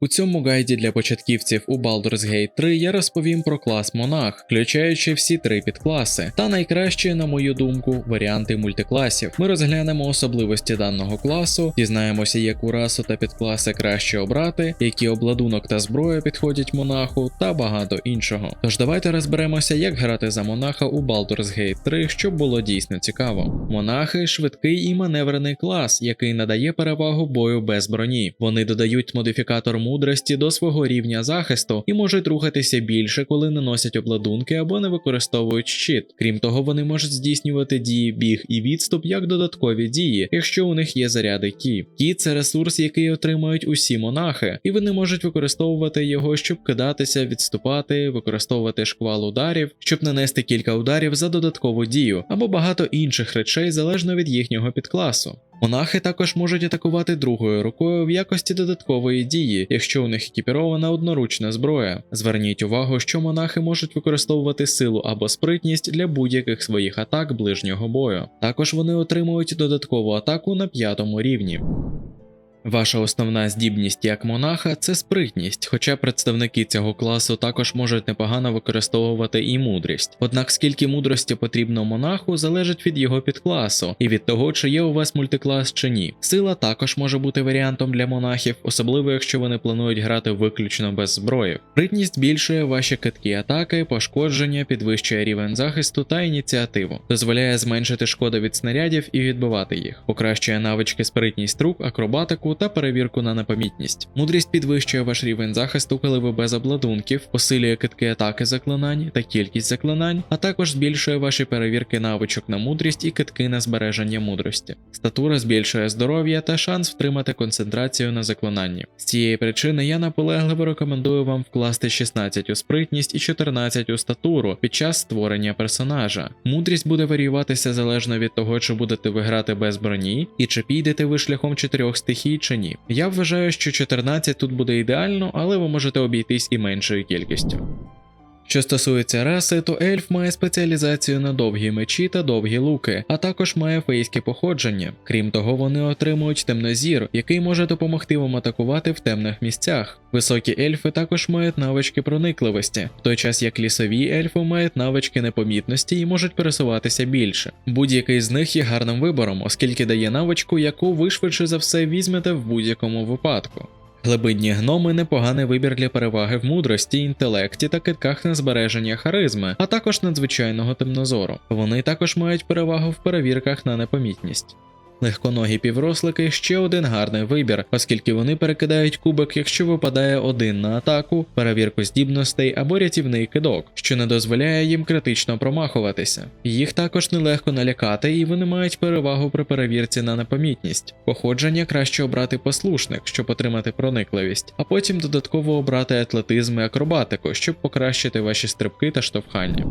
У цьому гайді для початківців у Baldur's Gate 3 я розповім про клас Монах, включаючи всі три підкласи, та найкращі, на мою думку, варіанти мультикласів. Ми розглянемо особливості даного класу, дізнаємося, яку расу та підкласи краще обрати, які обладунок та зброя підходять монаху, та багато іншого. Тож давайте розберемося, як грати за монаха у Baldur's Gate 3, щоб було дійсно цікаво. Монахи швидкий і маневрений клас, який надає перевагу бою без броні. Вони додають модифікатор мудрості до свого рівня захисту і можуть рухатися більше, коли не носять обладунки або не використовують щит. Крім того, вони можуть здійснювати дії біг і відступ як додаткові дії, якщо у них є заряди кі. Кі це ресурс, який отримають усі монахи, і вони можуть використовувати його, щоб кидатися, відступати, використовувати шквал ударів, щоб нанести кілька ударів за додаткову дію, або багато інших речей залежно від їхнього підкласу. Монахи також можуть атакувати другою рукою в якості додаткової дії, якщо у них екіпірована одноручна зброя. Зверніть увагу, що монахи можуть використовувати силу або спритність для будь-яких своїх атак ближнього бою. Також вони отримують додаткову атаку на п'ятому рівні. Ваша основна здібність як монаха це спритність, хоча представники цього класу також можуть непогано використовувати і мудрість. Однак скільки мудрості потрібно монаху залежить від його підкласу і від того, чи є у вас мультиклас чи ні. Сила також може бути варіантом для монахів, особливо якщо вони планують грати виключно без зброї. Спритність збільшує ваші киткі атаки, пошкодження, підвищує рівень захисту та ініціативу, дозволяє зменшити шкоду від снарядів і відбивати їх, покращує навички спритність рук, акробатику та перевірку на непомітність. Мудрість підвищує ваш рівень захисту, коли ви без обладунків, посилює китки атаки заклинань та кількість заклинань, а також збільшує ваші перевірки навичок на мудрість і китки на збереження мудрості. Статура збільшує здоров'я та шанс втримати концентрацію на заклинанні. З цієї причини я наполегливо рекомендую вам вкласти 16 у спритність і 14 у статуру під час створення персонажа. Мудрість буде варіюватися залежно від того, чи будете ви грати без броні, і чи підете ви шляхом чотирьох стихій чи ні. Я вважаю, що 14 тут буде ідеально, але ви можете обійтись і меншою кількістю. Що стосується раси, то ельф має спеціалізацію на довгі мечі та довгі луки, а також має фейське походження. Крім того, вони отримують темнозір, який може допомогти вам атакувати в темних місцях. Високі ельфи також мають навички проникливості, в той час як лісові ельфи мають навички непомітності і можуть пересуватися більше. Будь-який з них є гарним вибором, оскільки дає навичку, яку ви швидше за все візьмете в будь-якому випадку. Глибинні гноми непоганий вибір для переваги в мудрості, інтелекті та китках на збереження харизми, а також надзвичайного темнозору. Вони також мають перевагу в перевірках на непомітність. Легконогі піврослики ще один гарний вибір, оскільки вони перекидають кубик, якщо випадає один на атаку, перевірку здібностей або рятівний кидок, що не дозволяє їм критично промахуватися. Їх також нелегко налякати, і вони мають перевагу при перевірці на непомітність. Походження краще обрати послушник, щоб отримати проникливість, а потім додатково обрати атлетизм і акробатику, щоб покращити ваші стрибки та штовхання.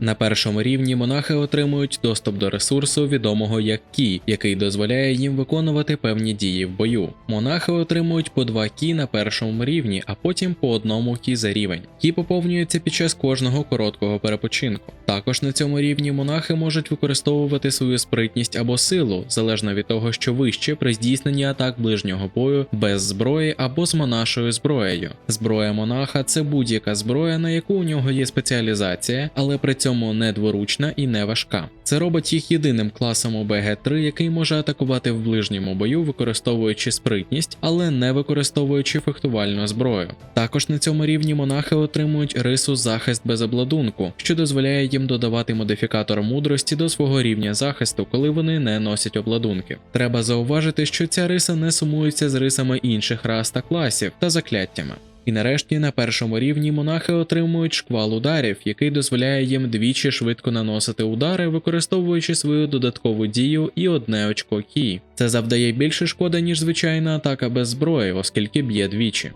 На першому рівні монахи отримують доступ до ресурсу, відомого як кі, який дозволяє їм виконувати певні дії в бою. Монахи отримують по два кі на першому рівні, а потім по одному кі за рівень. Кі поповнюються під час кожного короткого перепочинку. Також на цьому рівні монахи можуть використовувати свою спритність або силу, залежно від того, що вище при здійсненні атак ближнього бою без зброї або з монашою зброєю. Зброя монаха це будь-яка зброя, на яку у нього є спеціалізація, але при цьому не дворучна і не важка. Це робить їх єдиним класом у БГ3, який може атакувати в ближньому бою, використовуючи спритність, але не використовуючи фехтувальну зброю. Також на цьому рівні монахи отримують рису захист без обладунку, що дозволяє їм додавати модифікатор мудрості до свого рівня захисту, коли вони не носять обладунки. Треба зауважити, що ця риса не сумується з рисами інших рас та класів та закляттями. І нарешті на першому рівні монахи отримують шквал ударів, який дозволяє їм двічі швидко наносити удари, використовуючи свою додаткову дію і одне очко кі. Це завдає більше шкоди, ніж звичайна атака без зброї, оскільки б'є двічі.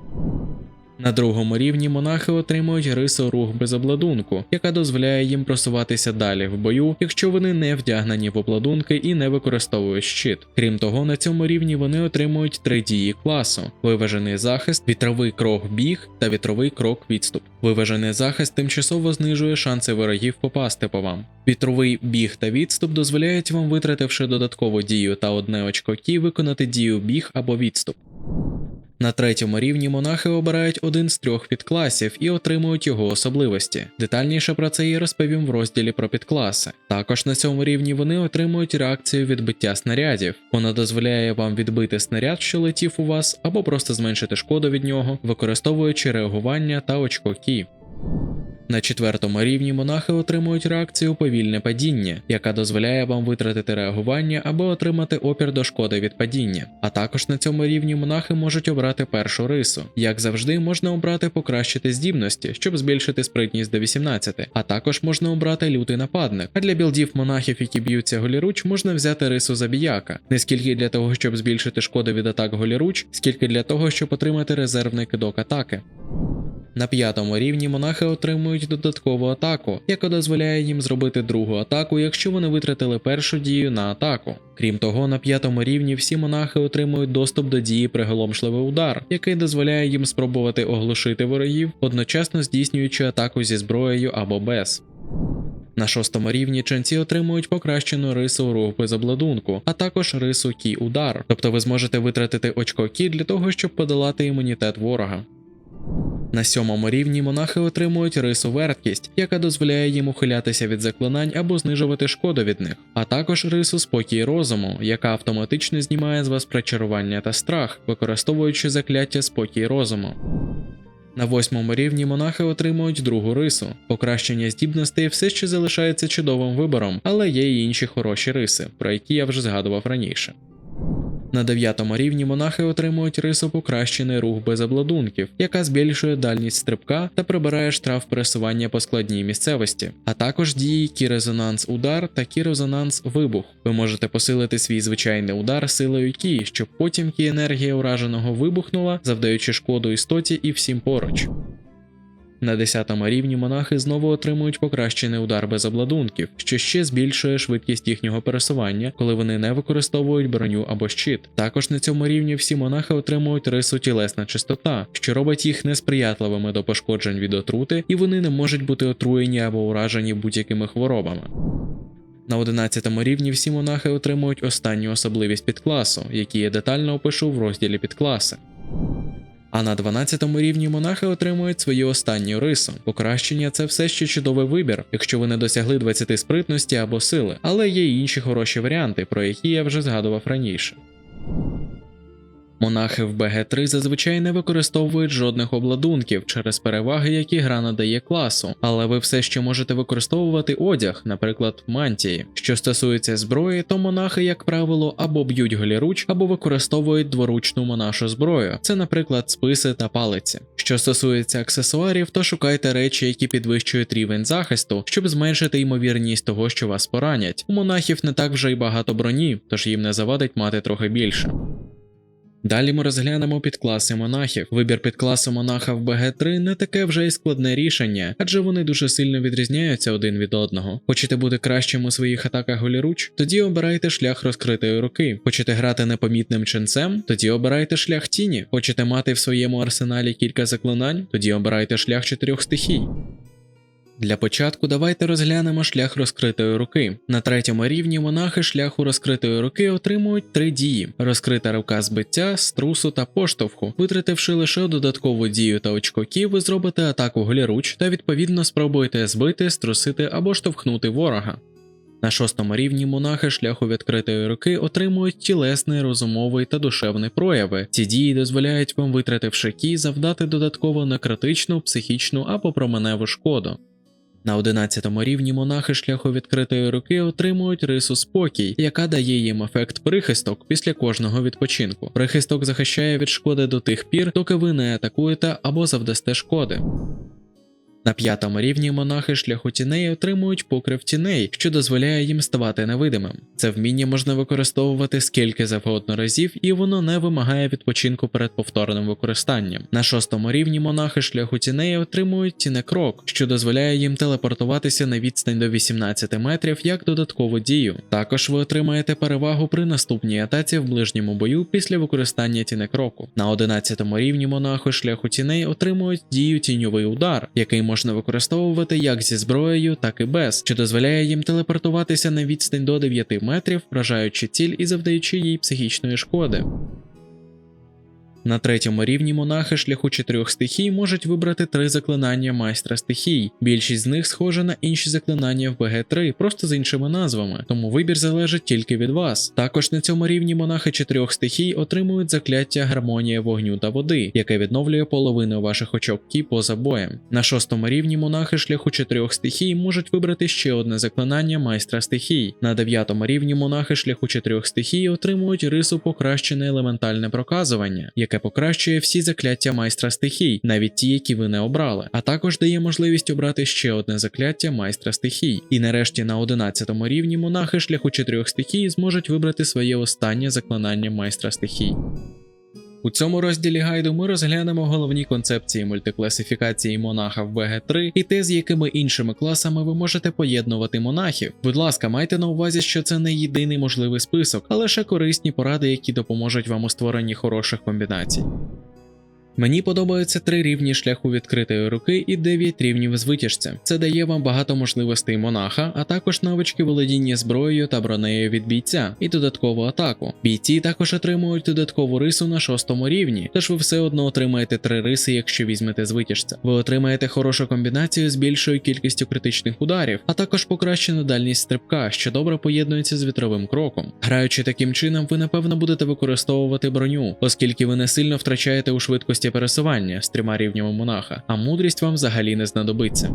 На другому рівні монахи отримують рису рух без обладунку, яка дозволяє їм просуватися далі в бою, якщо вони не вдягнені в обладунки і не використовують щит. Крім того, на цьому рівні вони отримують три дії класу: виважений захист, вітровий крок біг та вітровий крок відступ. Виважений захист тимчасово знижує шанси ворогів попасти по вам. Вітровий біг та відступ дозволяють вам, витративши додаткову дію та одне очко кі, виконати дію біг або відступ. На третьому рівні монахи обирають один з трьох підкласів і отримують його особливості. Детальніше про це я розповім в розділі про підкласи. Також на цьому рівні вони отримують реакцію відбиття снарядів. Вона дозволяє вам відбити снаряд, що летів у вас, або просто зменшити шкоду від нього, використовуючи реагування та очко кі. На четвертому рівні монахи отримують реакцію повільне падіння, яка дозволяє вам витратити реагування або отримати опір до шкоди від падіння. А також на цьому рівні монахи можуть обрати першу рису. Як завжди, можна обрати покращити здібності, щоб збільшити спритність до 18, а також можна обрати лютий нападник. А для білдів монахів, які б'ються голіруч, можна взяти рису забіяка, не скільки для того, щоб збільшити шкоду від атак голіруч, скільки для того, щоб отримати резервний кидок атаки. На п'ятому рівні монахи отримують додаткову атаку, яка дозволяє їм зробити другу атаку, якщо вони витратили першу дію на атаку. Крім того, на п'ятому рівні всі монахи отримують доступ до дії приголомшливий удар, який дозволяє їм спробувати оглушити ворогів, одночасно здійснюючи атаку зі зброєю або без. На шостому рівні ченці отримують покращену рису рух без обладунку, а також рису кі удар, тобто ви зможете витратити очко кі для того, щоб подолати імунітет ворога. На сьомому рівні монахи отримують рису верткість, яка дозволяє їм ухилятися від заклинань або знижувати шкоду від них, а також рису спокій розуму, яка автоматично знімає з вас причарування та страх, використовуючи закляття спокій розуму. На восьмому рівні монахи отримують другу рису. Покращення здібностей все ще залишається чудовим вибором, але є й інші хороші риси, про які я вже згадував раніше. На дев'ятому рівні монахи отримують рису покращений рух без обладунків, яка збільшує дальність стрибка та прибирає штраф пересування по складній місцевості, а також дії кі-резонанс удар та кі-резонанс вибух. Ви можете посилити свій звичайний удар силою кі, щоб потім кі енергія ураженого вибухнула, завдаючи шкоду істоті і всім поруч. На 10 рівні монахи знову отримують покращений удар без обладунків, що ще збільшує швидкість їхнього пересування, коли вони не використовують броню або щит. Також на цьому рівні всі монахи отримують рису тілесна чистота, що робить їх несприятливими до пошкоджень від отрути, і вони не можуть бути отруєні або уражені будь-якими хворобами. На 11 рівні всі монахи отримують останню особливість підкласу, які я детально опишу в розділі підкласи. А на 12 рівні монахи отримують свою останню рису. Покращення це все ще чудовий вибір, якщо ви не досягли 20 спритності або сили, але є інші хороші варіанти, про які я вже згадував раніше. Монахи в БГ3 зазвичай не використовують жодних обладунків через переваги, які гра надає класу, але ви все ще можете використовувати одяг, наприклад, мантії. Що стосується зброї, то монахи, як правило, або б'ють голіруч, або використовують дворучну монашу зброю. Це, наприклад, списи та палиці. Що стосується аксесуарів, то шукайте речі, які підвищують рівень захисту, щоб зменшити ймовірність того, що вас поранять. У монахів не так вже й багато броні, тож їм не завадить мати трохи більше. Далі ми розглянемо підкласи монахів. Вибір підкласу монаха в БГ3 не таке вже й складне рішення, адже вони дуже сильно відрізняються один від одного. Хочете бути кращим у своїх атаках голіруч? Тоді обирайте шлях розкритої руки. Хочете грати непомітним ченцем? Тоді обирайте шлях тіні. Хочете мати в своєму арсеналі кілька заклинань? Тоді обирайте шлях чотирьох стихій. Для початку давайте розглянемо шлях розкритої руки. На третьому рівні монахи шляху розкритої руки отримують три дії: розкрита рука збиття, струсу та поштовху. Витративши лише додаткову дію та очко кі, ви зробите атаку голіруч та відповідно спробуєте збити, струсити або штовхнути ворога. На шостому рівні монахи шляху відкритої руки отримують тілесний, розумовий та душевний прояви. Ці дії дозволяють вам, витративши кі, завдати додатково некритичну, психічну або променеву шкоду. На 11 рівні монахи шляху відкритої руки отримують рису спокій, яка дає їм ефект прихисток після кожного відпочинку. Прихисток захищає від шкоди до тих пір, доки ви не атакуєте або завдасте шкоди. На п'ятому рівні монахи шляху тіней отримують покрив тіней, що дозволяє їм ставати невидимим. Це вміння можна використовувати скільки завгодно разів, і воно не вимагає відпочинку перед повторним використанням. На шостому рівні монахи шляху тіней отримують тінекрок, що дозволяє їм телепортуватися на відстань до 18 метрів як додаткову дію. Також ви отримаєте перевагу при наступній атаці в ближньому бою після використання тінекроку. На 11 рівні монахи шляху тіней отримують дію тіньовий удар, який можна використовувати як зі зброєю, так і без, що дозволяє їм телепортуватися на відстань до 9 метрів, вражаючи ціль і завдаючи їй психічної шкоди. На третьому рівні монахи шляху чотирьох стихій можуть вибрати три заклинання майстра стихій. Більшість з них схожа на інші заклинання в БГ3, просто з іншими назвами, тому вибір залежить тільки від вас. Також на цьому рівні монахи чотирьох стихій отримують закляття гармонія вогню та води, яке відновлює половину ваших очок кі поза боєм. На шостому рівні монахи шляху чотирьох стихій можуть вибрати ще одне заклинання майстра стихій. На дев'ятому рівні монахи шляху чотирьох стихій отримують рису покращене елементальне проказування, яке покращує всі закляття майстра стихій, навіть ті, які ви не обрали, а також дає можливість обрати ще одне закляття майстра стихій. І нарешті на одинадцятому рівні монахи шляху чотирьох стихій зможуть вибрати своє останнє заклинання майстра стихій. У цьому розділі гайду ми розглянемо головні концепції мультикласифікації монаха в БГ3 і те, з якими іншими класами ви можете поєднувати монахів. Будь ласка, майте на увазі, що це не єдиний можливий список, а лише корисні поради, які допоможуть вам у створенні хороших комбінацій. Мені подобаються три рівні шляху відкритої руки і 9 рівнів з витяжця. Це дає вам багато можливостей монаха, а також навички володіння зброєю та бронею від бійця і додаткову атаку. Бійці також отримують додаткову рису на шостому рівні, тож ви все одно отримаєте три риси, якщо візьмете з витяжця. Ви отримаєте хорошу комбінацію з більшою кількістю критичних ударів, а також покращену дальність стрибка, що добре поєднується з вітровим кроком. Граючи таким чином, ви напевно будете використовувати броню, оскільки ви не сильно втрачаєте у швидкості пересування з трьома рівнями монаха, а мудрість вам взагалі не знадобиться.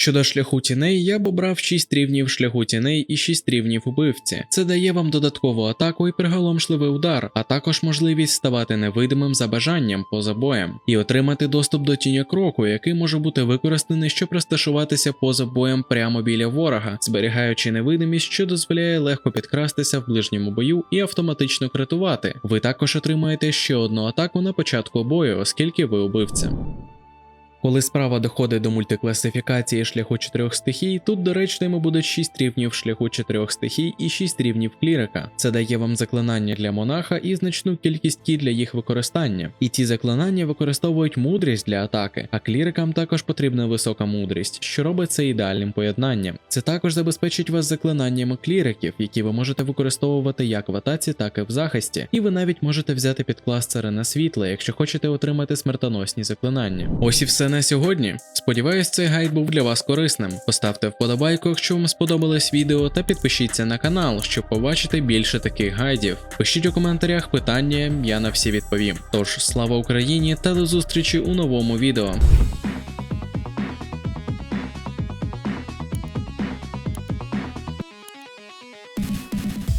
Щодо шляху тіней, я б обрав 6 рівнів шляху тіней і 6 рівнів убивці. Це дає вам додаткову атаку і приголомшливий удар, а також можливість ставати невидимим за бажанням поза боєм і отримати доступ до тіня кроку, який може бути використаний, щоб розташуватися поза боєм прямо біля ворога, зберігаючи невидимість, що дозволяє легко підкрастися в ближньому бою і автоматично критувати. Ви також отримаєте ще одну атаку на початку бою, оскільки ви убивця. Коли справа доходить до мультикласифікації шляху чотирьох стихій, тут доречними будуть 6 рівнів шляху чотирьох стихій і 6 рівнів клірика. Це дає вам заклинання для монаха і значну кількість кі для їх використання. І ці заклинання використовують мудрість для атаки, а клірикам також потрібна висока мудрість, що робить це ідеальним поєднанням. Це також забезпечить вас заклинаннями кліриків, які ви можете використовувати як в атаці, так і в захисті. І ви навіть можете взяти під клас царина світла, якщо хочете отримати смертоносні заклинання. Ось і все на сьогодні. Сподіваюсь, цей гайд був для вас корисним. Поставте вподобайку, якщо вам сподобалось відео, та підпишіться на канал, щоб побачити більше таких гайдів. Пишіть у коментарях питання, я на всі відповім. Тож слава Україні та до зустрічі у новому відео.